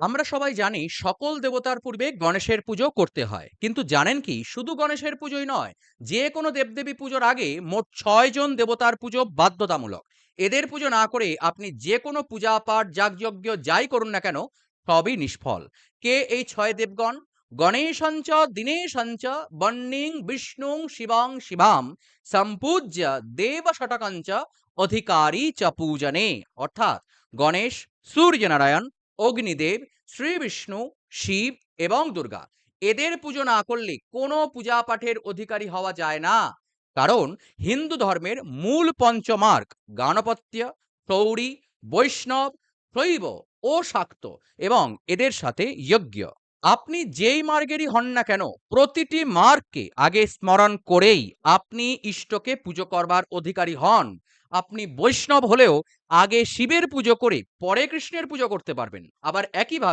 আমরা সবাই জানি সকল দেবতার পূর্বে গণেশের পুজো করতে হয়। কিন্তু জানেন কি? শুধু গণেশের পুজোই নয় যে কোনো দেবদেবী পুজোর আগে মোট ছয় জন দেবতার পুজো বাধ্যতামূলক। এদের পুজো না করে আপনি যে কোনো পূজা, পাঠ, যাগযজ্ঞ যাই করুন না কেন, সবই নিষ্ফল। কে এই ছয় দেবগণ? গণেশঞ্চ, দিনেশঞ্চ বন্নিং বিষ্ণুং, শিবাং শিবাম সম্পূজ্য দেব ষটকঞ্চ অধিকারী চ পূজনে। অর্থাৎ গণেশ, সূর্যনারায়ণ অগ্নিদেব শ্রী বিষ্ণু শিব এবং দুর্গা। এদের পুজো না করলে কোনো পূজা পাঠের অধিকারী হওয়া যায় না। কারণ হিন্দু ধর্মের মূল পঞ্চমার্গ গাণপত্য গৌরী বৈষ্ণব শৈব ও শাক্ত এবং এদের সাথে যজ্ঞ। আপনি যেই মার্গেরই হন না কেন, প্রতিটি মার্গকে আগে স্মরণ করেই আপনি ইষ্টকে পুজো করবার অধিকারী হন। আপনি বৈষ্ণব হলেও আগে শিবের পুজো করে পরে কৃষ্ণের পুজো করতে পারবেন। আবার একইভাবে